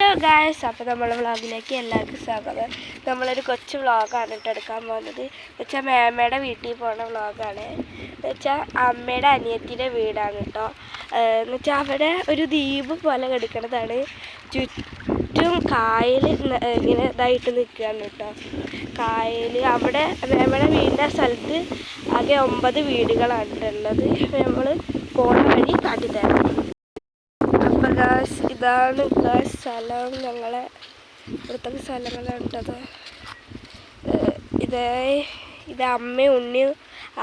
Hello guys അപ്പോൾ നമ്മളെ വ്ളോഗിലേക്ക് എല്ലാവർക്കും സ്വാഗതം. നമ്മളൊരു കൊച്ചു വ്ളോഗാണ് കേട്ടോ എടുക്കാൻ പോകുന്നത്. വെച്ചാൽ മേമയുടെ വീട്ടിൽ പോണ വ്ളോഗാണ് വെച്ചാൽ അമ്മയുടെ അനിയത്തിന്റെ വീടാണ് കേട്ടോ. എന്നുവെച്ചാൽ അവിടെ ഒരു ദ്വീപ് പോലെ കിടക്കുന്നതാണ് ചുറ്റും കായൽ ഇങ്ങനെ ഇതായിട്ട് നിൽക്കുകയാണ് കേട്ടോ. കായൽ അവിടെ മേമയുടെ വീടിന്റെ സ്ഥലത്ത് ആകെ ഒമ്പത് വീടുകളാണ് ഉള്ളത്. നമ്മൾ പോണ വഴി കാട്ടിത്തരാം ഇതാണ് ഗാസ് സ്ഥലം. ഞങ്ങളെ ഇവിടുത്തെ സ്ഥലങ്ങളുണ്ടത് ഇത് ഇത് അമ്മയും ഉണ്ണിയും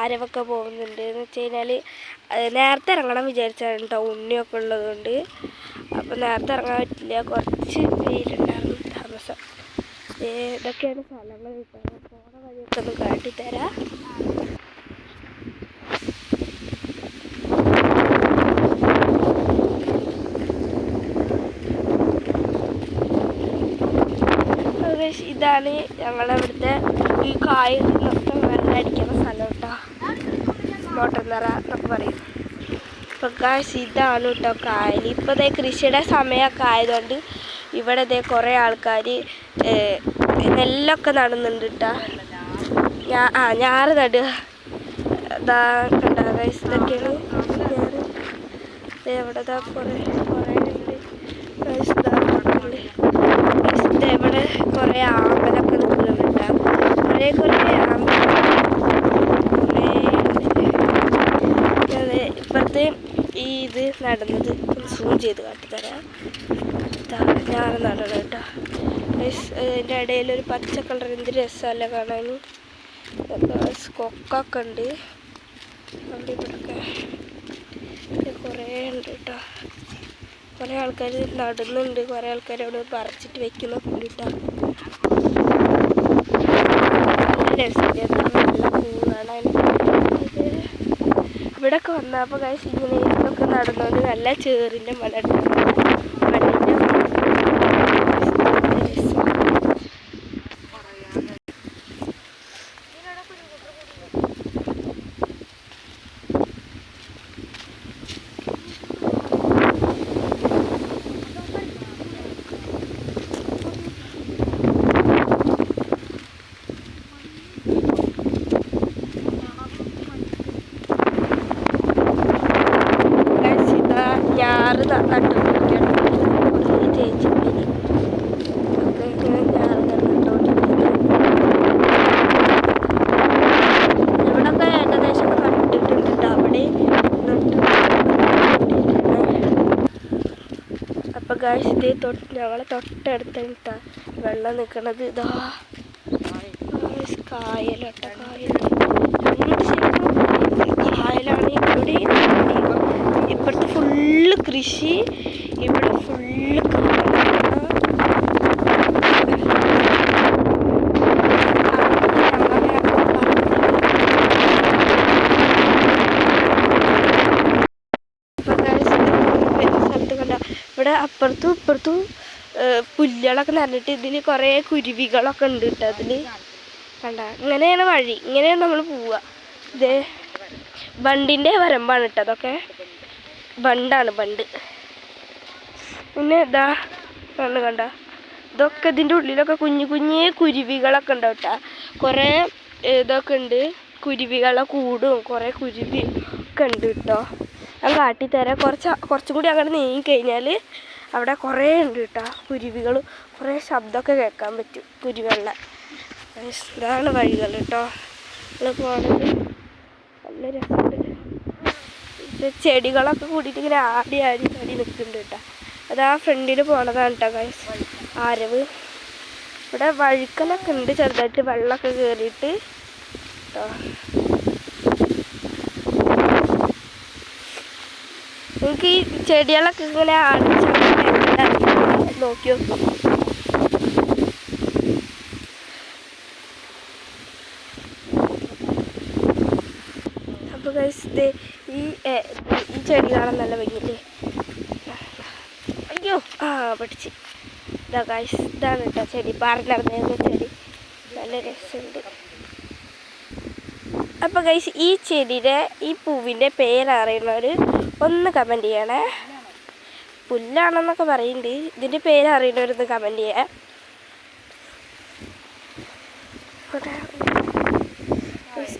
ആരവൊക്കെ പോകുന്നുണ്ട്. എന്ന് വെച്ച് കഴിഞ്ഞാൽ നേരത്തെ ഇറങ്ങണം വിചാരിച്ചാണ് കേട്ടോ ഉണ്ണിയൊക്കെ ഉള്ളതുകൊണ്ട്. അപ്പം നേരത്തെ ഇറങ്ങാൻ പറ്റില്ല. കുറച്ച് പേരുണ്ടായിരുന്നു താമസം. ഇതൊക്കെയാണ് സ്ഥലങ്ങൾ. കിട്ടുന്നത് പോണ വഴിയൊക്കെ ഒന്ന് കാട്ടിത്തരാം. ഏകദേശം ഇതാണ് ഞങ്ങളുടെ ഇവിടുത്തെ ഈ കായ മൊത്തം വെള്ളം അടിക്കുന്ന സ്ഥലം കേട്ടോ മോട്ടർ നിറ എന്നൊക്കെ പറയും. ഇപ്പം ഗൈസ് ഇതാണ് കേട്ടോ കായൽ. ഇപ്പോൾ ഇതേ കൃഷിയുടെ സമയമൊക്കെ ആയതുകൊണ്ട് ഇവിടെ ഇതേ കുറേ ആൾക്കാർ നെല്ലൊക്കെ നടുന്നുണ്ട് കേട്ടോ ഞാ ആ ഞാറ് നടുക. ഇതാ കണ്ട ഗൈസ് ഇതൊക്കെയാണ് ഞാറ്. ഇവിടെ കുറേ കുറേ ഉണ്ട് ഗൈസ് ഇതാ ഇത് ഇവിടെ കുറേ ആമ്പലൊക്കെ നിൽക്കുന്നുണ്ട്. കുറേ കുറേ. അതെ ഇപ്പുറത്ത് ഈ ഇത് നടന്നത് സൂം ചെയ്ത് കാട്ടിത്തരാം ഞാൻ നടണം കേട്ടോ. അതിന്റെ ഇടയിൽ ഒരു പച്ച കളർ എന്ത് രസമല്ല കാണാൻ. കൊക്കൊക്കെ ഉണ്ട്. അവിടെ ഇവിടെയൊക്കെ കുറേ ഉണ്ട് കേട്ടോ. കുറേ ആൾക്കാർ നടുന്നുണ്ട്. കുറേ ആൾക്കാർ അവിടെ പറിച്ചിട്ട് വെക്കുന്ന കേട്ടോ നല്ല ഇവിടെയൊക്കെ വന്നപ്പോൾ കഴിച്ച് ഇങ്ങനെ ഇതൊക്കെ നടന്നുകൊണ്ട് നല്ല ചേറിന്റെ മല മണ്ണിന്റെ രസം Guys, ഇതാ ഞാറ് ന- നട്ടുകൊണ്ടിരിക്കുകയാണ്. കുറേ ചേച്ചിമാര് ഒക്കെ ഇങ്ങനെ ഞാറ് നട്ടുകൊണ്ടിരിക്കുകയാണ്. ഇവിടൊക്കെ ഏകദേശം നട്ടിട്ടുണ്ട് അവിടെ നട്ടു അപ്പൊ ഗായ്സ് ഇത് തൊട്ട് ഞങ്ങളെ തൊട്ടടുത്ത ട്ടാ വെള്ളം നിൽക്കണത് ഇതാ കായലോട്ട കായൽ രണ്ട് സൈഡിലും കായലാണ് ഇവിടെ ഇപ്പുറത്ത് ഫുള്ള് കൃഷി ഇവിടെ ഫുള്ള് സ്ഥലത്ത് കണ്ട ഇവിടെ അപ്പുറത്തും ഇപ്പുറത്തും പുല്ലുകളൊക്കെ നിറഞ്ഞിട്ട് ഇതിന് കുറേ കുരുവികളൊക്കെ ഉണ്ട് കേട്ടോ അതിൽ കണ്ട? ഇങ്ങനെയാണ് വഴി. ഇങ്ങനെയാണ് നമ്മൾ പോവുക. ഇത് ബണ്ടിന്റെ വരമ്പാണ് കേട്ടോ അതൊക്കെ. ബണ്ടാണ് ബണ്ട്. പിന്നെ ഇതാ കണ്ട് കണ്ട? ഇതൊക്കെ ഇതിന്റെ ഉള്ളിലൊക്കെ കുഞ്ഞു കുഞ്ഞേ കുരുവികളൊക്കെ ഉണ്ടോ കേട്ടോ. കുറേ ഇതൊക്കെ ഉണ്ട്. കുരുവികളെ കൂടും. കുറേ കുരുവി ഒക്കെ ഉണ്ട് കേട്ടോ. ഞാൻ കാട്ടിത്തരാം. കുറച്ച് കുറച്ചും കൂടി അങ്ങോട്ട് നീങ്ങി കഴിഞ്ഞാൽ അവിടെ കുറേ ഉണ്ട് കേട്ടോ. കുരുവികൾ കുറേ ശബ്ദമൊക്കെ കേൾക്കാൻ പറ്റും കുരുവെള്ള. ഇതാണ് വഴികൾ കേട്ടോ. നമ്മൾ പോണത്. നല്ല രസമുണ്ട്. ചെടികളൊക്കെ കൂടിയിട്ട് ഇങ്ങനെ ആടി ആടി ആടി നിൽക്കുന്നുണ്ട് കേട്ടോ. അത് ആ ഫ്രണ്ടിൽ പോണതാണ് കേട്ടോ ഗൈസ് ആരവ്. ഇവിടെ വഴുക്കലൊക്കെ ഉണ്ട് ചെറുതായിട്ട് വെള്ളമൊക്കെ കയറിയിട്ട് കേട്ടോ. നിങ്ങൾക്ക് ഈ ചെടികളൊക്കെ ഇങ്ങനെ അടിച്ചാൽ നോക്കി അപ്പൊ അപ്പോൾ ഇത് ഈ ഈ ചെടി കാണാൻ നല്ല ഭംഗിയില്ലേ? അയ്യോ ആ പഠിച്ച് ഇതാ ഗൈസ് ഇതാണ് കേട്ടോ ചെടി. പാറിലിറങ്ങിയ ചെടി. നല്ല രസമുണ്ട്. അപ്പോൾ കഴിച്ച് ഈ ചെടിയുടെ ഈ പൂവിന്റെ പേരറിയുന്നവർ ഒന്ന് കമന്റ് ചെയ്യണേ. പുല്ലാണെന്നൊക്കെ പറയുന്നുണ്ട്. ഇതിന്റെ പേര് അറിയണവരൊന്ന് കമന്റ് ചെയ്യാം.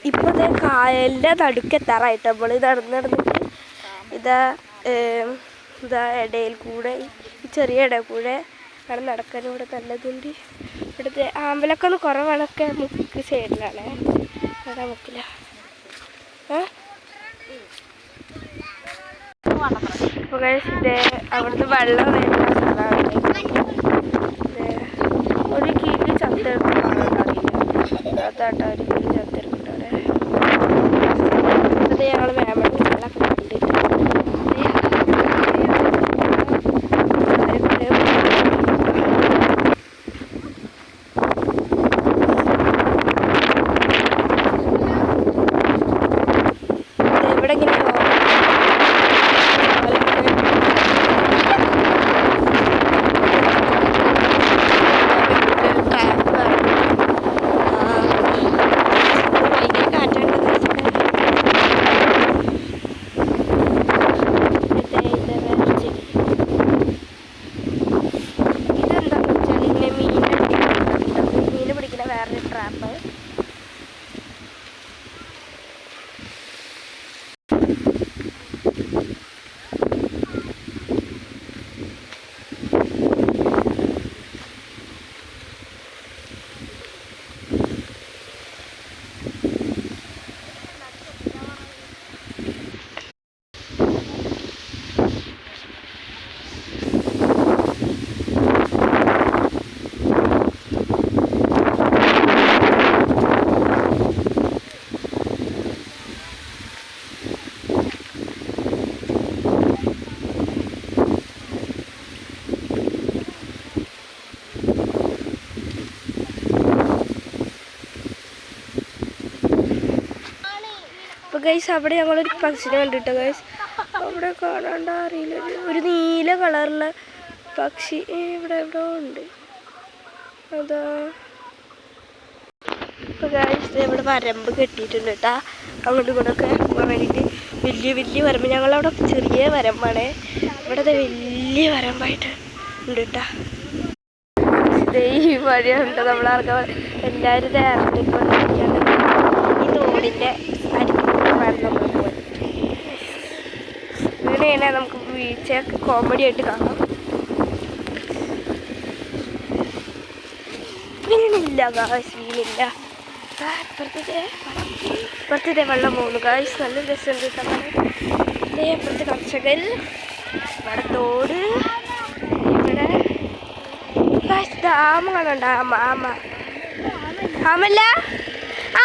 ഇപ്പോൾ ഇത് കായലിന്റെ നടുക്കെത്താറായിട്ട്. നമ്മൾ നടന്ന് നടന്നിട്ട് ഇതാ ഇതാ ഇടയിൽ കൂടെ ഈ ചെറിയ ഇട കൂടെ അവിടെ നടക്കാൻ ഇവിടെ നല്ലതുണ്ട്. ഇവിടുത്തെ ആമ്പലൊക്കെ ഒന്ന് കുറവാണൊക്കെ മുക്ക് സൈഡിലാണ്. അവിടെ മുക്കില്ല ഏ? അപ്പോൾ കഴിച്ച് ഇത് അവിടുന്ന് വെള്ളം ഒരു കിളി ചത്തെടുക്കുന്നതാണോ അതാട്ടോ ഒരു കിളി ചത്തെടുക്കുന്നത് അത് ഞങ്ങൾ വേമട്ട് വെള്ളമൊക്കെ കണ്ടിട്ട് ഇവിടെ ഇങ്ങനെ മീൻ പിടിക്കുന്ന വേറൊരു ട്രാപ്പ് അപ്പോൾ ഗൈസ് അവിടെ ഞങ്ങളൊരു പക്ഷിനെ കണ്ടിട്ടോ ഗൈസ് അവിടെ കാണാണ്ട അറിയില്ല. ഒരു- നീല കളറുള്ള പക്ഷി ഇവിടെ എവിടെ ഉണ്ട്. അതാ. ഇപ്പോൾ ഗൈസ് ഇവിടെ വരമ്പ് കെട്ടിയിട്ടുണ്ട് കേട്ടാ അങ്ങോട്ടും ഇങ്ങോട്ടൊക്കെ പോകാൻ വലിയ വലിയ വരമ്പ്. ഞങ്ങളവിടെ ചെറിയ വരമ്പാണ്. ഇവിടെ ദേ വലിയ വരമ്പായിട്ട് ഉണ്ട് കേട്ടാ ഈ വഴിയുണ്ട് നമ്മളാർക്കും എല്ലാവരും ഈ തോടിന്റെ അരിക്കൂടെ വേണം നമ്മൾ പോകാൻ വീണേനെ നമുക്ക് വീഴ്ചയൊക്കെ കോമഡി ആയിട്ട് കാണാം. വീണില്ല ഗായ്സ് വീണില്ല ഇപ്പുറത്തെ വെള്ളം പോകുന്നു. ഗായ്സ് നല്ല ദേ ഇപ്പുറത്തെ കർഷകർ ഇവിടെ തോട് ഇവിടെ ഗായ്സ് ആമ ആമ ആമ ആമല്ല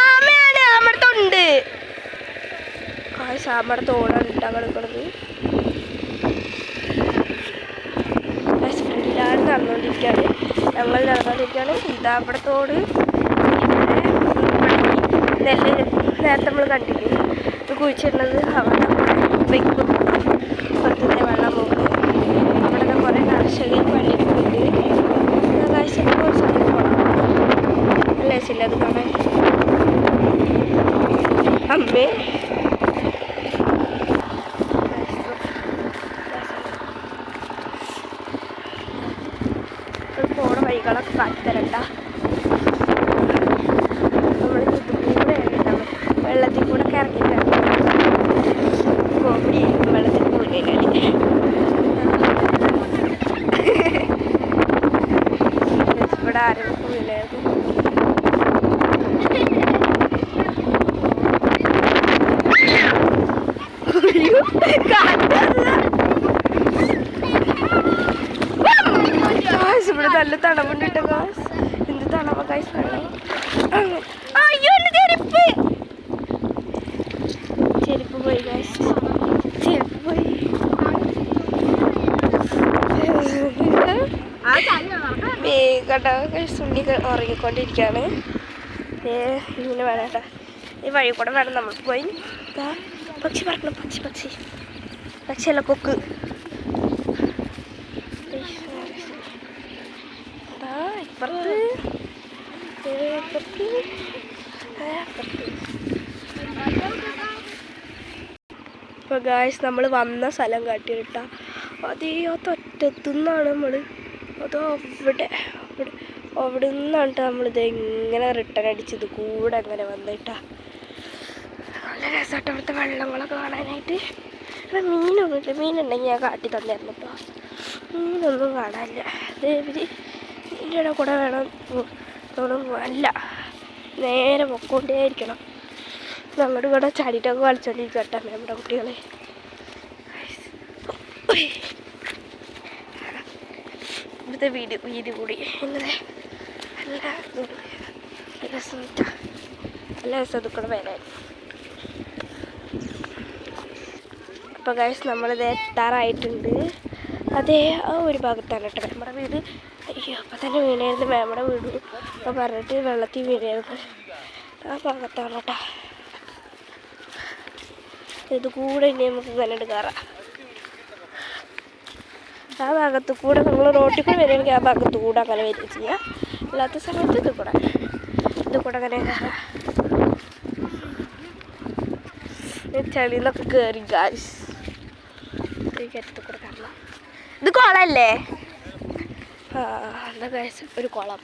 ആമയാണ് ആമടത്തുണ്ട് ഗായ്സ് ആമടത്തോടാണ് തോടാണ് ഇട്ടാ ഗായ്സ് ഫ്രണ്ടിലാണ് നടന്നുകൊണ്ടിരിക്കുകയാണ്. ഞങ്ങൾ നടന്നുകൊണ്ടിരിക്കുകയാണ്. ഇതാ അവിടെ തോട് ഇവിടെ നെല്ല് നേരത്തെ നമ്മൾ കണ്ടിരുന്നു ഇത് കുഴിച്ചിടുന്നത് അവിടെ വെക്കും. പുറത്തുനിന്ന് വെള്ളം പോകും. അവിടെ കുറേ കർഷകർ പണിയെടുക്കുന്നുണ്ട് കാഴ്ച കുറച്ച് പോകണം അല്ലേ ചില അത് കാണാൻ അമ്മേ. പോണ വഴികളൊക്കെ കാട്ടിത്തരണ്ട നമ്മൾ ഇതുകൂടെ ഉണ്ടാവും വെള്ളത്തിൽ കൂടെ ഒക്കെ ഇറങ്ങിയിട്ടാണ് കോമഡി വെള്ളത്തിൽ പോയില്ലേ ഇവിടെ ആരും പോയില്ലായിരുന്നു അയ്യോ, കാറ്റല്ല. ഗായ്സ്, ഇവിടെ നല്ല തണവുണ്ട് കേട്ടോ ഗായ്സ് എന്ത് തണവ ഗായ്സ് വെള്ളം അയ്യോ എന്റെ ചെരുപ്പ് ചെരുപ്പ് പോയി ചെരുപ്പ് പോയി കേട്ടോ ഗായ്സ് ഉണ്ണി ഉറങ്ങിക്കൊണ്ടിരിക്കുകയാണ് ഇങ്ങനെ വേണം കേട്ടോ ഈ വഴി കൂടെ വേണം നമ്മൾ പോയി. പക്ഷി പറക്കണം പക്ഷി പക്ഷി. പക്ഷിയല്ല കൊക്ക് ദാ, ഇപ്പുറത്ത് ദേ, ഇപ്പുറത്ത് ദേ, അപ്പുറത്ത് ഇപ്പോൾ ഗായ്സ് നമ്മൾ വന്ന സ്ഥലം കാട്ടിയിട്ടാ. അതേ ആ തൊറ്റത്തുനിന്നാണ് നമ്മൾ അതോ അവിടെ അവിടെ അവിടെ നിന്നാണ് നമ്മളിത് എങ്ങനെ റിട്ടേൺ അടിച്ചത്. കൂടെ അങ്ങനെ വന്നിട്ടാ. നല്ല രസമായിട്ട് അവിടുത്തെ വെള്ളങ്ങളൊക്കെ കാണാനായിട്ട്. ഇവിടെ മീനൊന്നുമില്ല മീനുണ്ടെങ്കിൽ ഞാൻ കാട്ടി തന്നായിരുന്നു കേട്ടോ മീനൊന്നും കാണാനില്ല. ദേവി ഇതിന്റെ കൂടെ വേണം. തോന്നും അല്ല. നേരെ പൊക്കോണ്ടേയിരിക്കണം. ഞങ്ങളുടെ ഇവിടെ ചാടിയിട്ടൊക്കെ കളിച്ചോണ്ടിരിക്കട്ടെ നമ്മുടെ കുട്ടികളെ. ഇവിടുത്തെ വീട് വീട് കൂടി. രസമില്ല നല്ല രസം വരാൻ. അപ്പോൾ ഗൈസ് നമ്മളിത് എത്താറായിട്ടുണ്ട്. അതേ ആ ഒരു ഭാഗത്താണ് കേട്ടോ നമ്മുടെ വീട്. അയ്യോ അപ്പം തന്നെ വീണായിരുന്നു നമ്മുടെ വീട്. അപ്പോൾ പറഞ്ഞിട്ട് വെള്ളത്തിൽ വീണായിരുന്നു. ആ ഭാഗത്താണ് കേട്ടോ. ഇത് കൂടെ ഇനി നമുക്ക് ഇങ്ങനെ കയറാം ആ ഭാഗത്ത് കൂടെ നമ്മൾ റോട്ടിൽ കൂടെ വരികയാണെങ്കിൽ ആ ഭാഗത്ത് കൂടെ അങ്ങനെ വരിക ചെയ്യാം. അല്ലാത്ത സമയത്ത് ഇത് കൂടെ ഇത് കൂടെ അങ്ങനെ കയറാം ചളിയിൽ നിന്നൊക്കെ കയറി ഗായ്സ് കയറ്റത്ത് കൂടെ കയറണം ഇത് കുളമല്ലേ ആ എന്താ ഗായ്സ് ഒരു കുളം.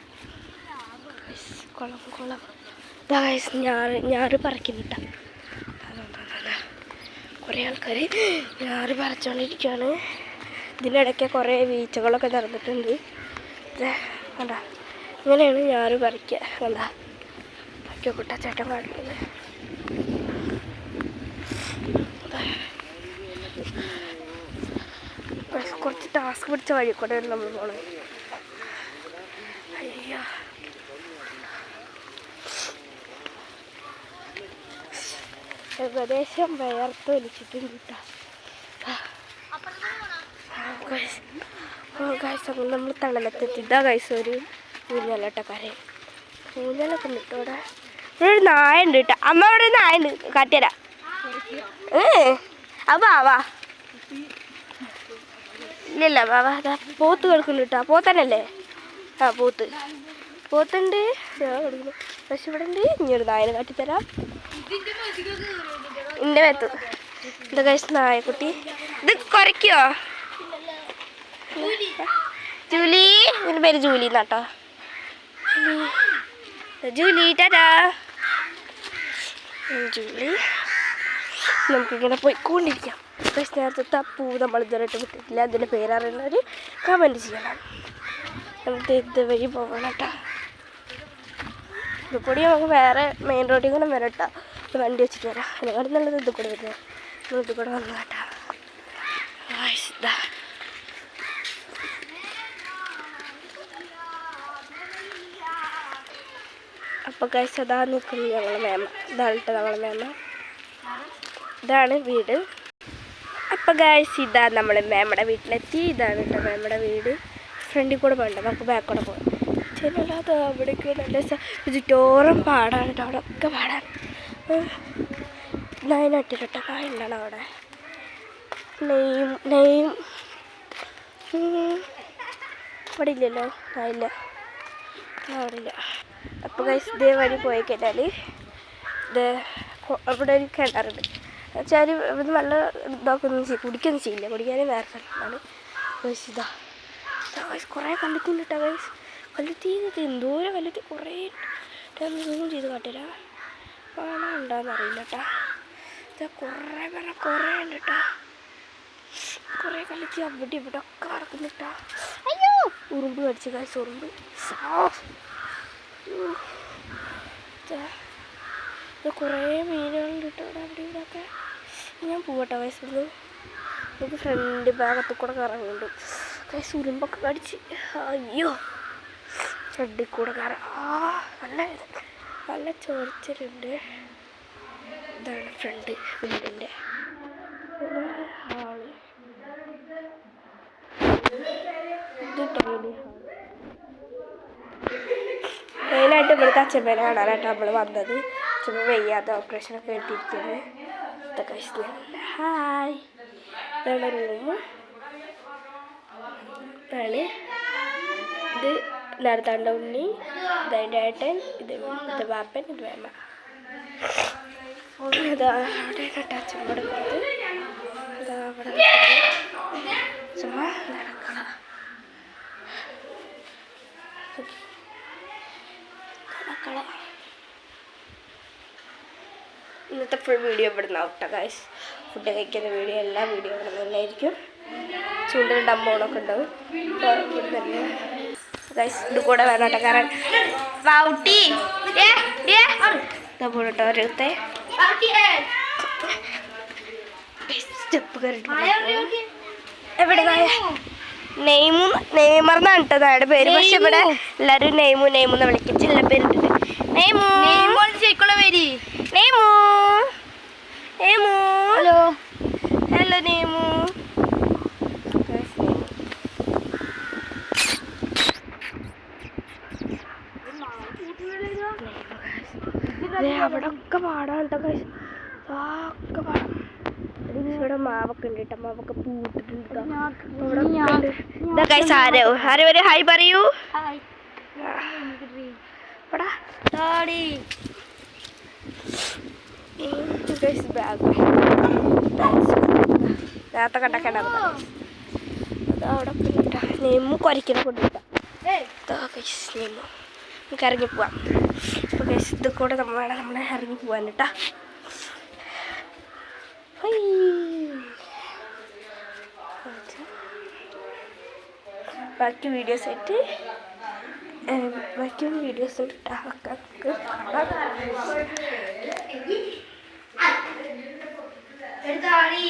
കുളം കുളം. ഗായ്സ് ഞാറ് ഞാറ് പറിക്കുന്നുട്ട കുറേ ആൾക്കാർ ഞാറ് പറിച്ചുകൊണ്ടിരിക്കുകയാണ് ഇതിനിടയ്ക്ക് കുറേ വീഴ്ചകളൊക്കെ നടന്നിട്ടുണ്ട്. വേണ്ട ഇങ്ങനെയാണ് ഞാറ് പറിക്കുക കണ്ട പറിക്കുക കുട്ടച്ചേട്ടൻ കാണിക്കുന്നത്. കുറച്ച് ടാസ്ക് പിടിച്ച വഴി കൂടെയാണ് നമ്മൾ പോണത് അയ്യോ ഏകദേശം വയർത്ത് വലിച്ചിട്ടുണ്ട്. കേട്ടോ ഗൈസ് നമ്മൾ തണലത്തെത്തി ഇതാ ഗൈസ് ഒരു ഊഞ്ഞാലട്ടക്കാരൻ ഊഞ്ഞാലൊക്കെ ഉണ്ട് കേട്ടോ ഇവിടെ ഒരു നായ ഉണ്ട് കേട്ടോ. അമ്മ ഇവിടെ നായ ഉണ്ട് കാട്ടിയരാ ഏ അത് വാ ഇല്ലല്ല ബാബാ അതാ പോത്ത് കിടക്കുന്നു കേട്ടോ. പോത്തനല്ലേ ആ പോത്ത്. പോത്തുണ്ട്. പക്ഷെ ഇവിടെ ഉണ്ട്. ഇനി ഒരു നായനെ കാട്ടിത്തരാം. എന്റെ മേത്ത്. ഇത് കഴിച്ച നായക്കുട്ടി ഇത് കുറയ്ക്കോ? ജൂലി. ഇതിന്റെ പേര് ജൂലി എന്നാട്ടോ ജൂലി ടാറ്റാ. ജൂലി. നമുക്കിങ്ങനെ പോയിക്കൊണ്ടിരിക്കാം. പക്ഷെ നേരത്തെ പൂ നമ്മൾ ഇതുവരെയായിട്ട് വിട്ടിട്ടില്ല. അതിന്റെ പേരറിയുന്നവർ കമന്റ് ചെയ്യണം. നമുക്ക് ഇതുവഴി പോകണം കേട്ടോ. ഇത് കൂടി നമുക്ക് വേറെ മെയിൻ റോഡിൽ കൂടെ വരാം കേട്ടോ. ഒരു വണ്ടി വെച്ചിട്ട് വരാം. ഞങ്ങളുടെ നല്ലത് ഇത് കൂടെ വരുന്നത്. നമ്മൾ ഇത് കൂടെ വന്നു കേട്ടോ. അപ്പൊ. അപ്പോൾ അതാ നിൽക്കുന്നു ഞങ്ങളെ മേമ. ഇതാണ് കേട്ടോ ഞങ്ങളെ മേമ. ഇതാണ് വീട്. അപ്പോൾ ഗായ്സ് ഇതാ നമ്മൾ മേമ്മയുടെ വീട്ടിലെത്തി. ഇതാണ് കേട്ടോ മേമ്മയുടെ വീട്. ഫ്രണ്ടിൽ കൂടെ പോകണ്ട നമുക്ക് ബാക്കോടെ കൂടെ പോകാം. ചെല്ലാതെ അവിടേക്ക് നല്ല ചുറ്റോറും പാടാണ് കേട്ടോ. അവിടെ ഒക്കെ നയനട്ടിരട്ട കായലാണ് അവിടെ നെയ്യും നെയ്യും അവിടെ ഇല്ലല്ലോ ആ ഇല്ല അവിടെ ഇല്ല അപ്പോൾ കൈസ് ഇതേ വഴി പോയി കഴിഞ്ഞാൽ ഇത് അവിടെ ഒരു കിണറുണ്ട് വെച്ചാൽ ഇത് നല്ല ഇതാക്കൊന്നും ചെയ്യും കുടിക്കൊന്നും ചെയ്യില്ല കുടിക്കാനേ വേറെ സ്ഥലത്താണ് ഗൈസ് ഇതാ ഗൈസ് കുറേ ഗൈസ് കല്ലെത്തി എന്തോരം കല്ലെത്തി കുറേ സൂം ചെയ്ത് കാട്ടില്ല കാണാനുണ്ടോയെന്ന് അറിയില്ല കേട്ടോ ഇത് കുറേ പേരെ കുറേ ഉണ്ട് കേട്ടോ കുറേ കളിച്ച് അവിടെ ഇവിടെ ഒക്കെ നടക്കുന്നു കേട്ടോ അയ്യോ ഉറുമ്പ് കടിച്ചു ഗൈസ് ഉറുമ്പ്. ഇത് കുറേ മീനുകളുണ്ട് കേട്ടോ അവിടെ ഇവിടെ ഒക്കെ. ഞാൻ പോവട്ടെ വയസ്സുള്ളൂ എനിക്ക് ഫ്രണ്ട് ഭാഗത്ത് കൂടെ കറങ്ങുന്നുണ്ട് കൈസ് ഉരുമ്പൊക്കെ കടിച്ച്. അയ്യോ ഫ്രണ്ടിൽ കൂടെ കയറാം ആ നല്ല. നല്ല ചോർച്ചിലുണ്ട്. ഇതാണ് ഫ്രണ്ട് വീടിന്റെ. ഹാൾ ഇത് ടൈനി ഹാൾ മെയിനായിട്ട് ഇവിടുത്തെ അച്ഛമ്മേനെ കാണാനായിട്ട് നമ്മൾ വന്നത്. അച്ഛമ്മ വയ്യാതെ ഓപ്പറേഷനൊക്കെ എടുത്തിരിക്കുന്നത് ഇതൊക്കെ ഹായ് ഇതാണ് റൂം ഇതാണ്. ഇത് നടത്താണ്ട ഉണ്ണി ഇതതിന്റെ ഏട്ടൻ ഇത് ഇത് വാപ്പൻ ഇത് വേമ ഇതാ അവിടെ കേട്ടോ അച്ഛമ്മയുടെ വീട് അവിടെ. ചുമ്മാ നടക്കള നടക്കള ഇന്നത്തെ ഫുൾ വീഡിയോ ഇവിടെ നിന്ന് ഔട്ടോ ഗൈസ് ഫുഡ് കഴിക്കുന്ന വീഡിയോ എല്ലാ വീഡിയോ ഇവിടെ നിന്നായിരിക്കും ചൂണ്ടൽ ഡമ്മോണൊക്കെ ഉണ്ടാവും. തന്നെ ഗൈസ് ഇത് കൂടെ വേണം കേട്ടോ. കാരണം വൗട്ടി പോട്ടോ ഒരുത്തെ സ്റ്റെപ്പ് കയറിട്ട് എവിടെ നെയ്മു നെയ്മർ എന്നാണ് കേട്ടോ അയാളുടെ പേര്. പക്ഷെ ഇവിടെ എല്ലാവരും നെയ്മു നെയ്മു എന്ന് വിളിക്കും ചില പേരിട്ടിട്ട്. നെയ്മു. ശരിക്കുള്ള പേര്. നെയ്മു നെയ്മു ഹലോ ഹലോ നെയ്മു അവിടെ ഒക്കെ പാടാണ് കേട്ടോ guys. ആ, ഒക്കെ പാടാം ഇവിടെ മാവൊക്കെ പൂട്ടിട്ടുണ്ട് ആരോ? ഒരു ഹായ് പറയൂ. നേരത്തെ കണ്ടൊക്കെണ്ടാവും അത് അവിടെ കൊണ്ടിട്ടാ നെയ്മു കുരയ്ക്കുന്ന കൊണ്ടിട്ടാ നെയ്മു. നമുക്ക് ഇറങ്ങി പോവാം. അപ്പോൾ ഗൈസ് ഇത് കൂടെ നമ്മളെ വേണം നമ്മൾ ഇറങ്ങി പോവാൻ കേട്ടാ. ബാക്കി വീഡിയോസ് ആയിട്ട് ബാക്കി വീഡിയോസ് ഉണ്ട് കേട്ടോ എടുത്താടി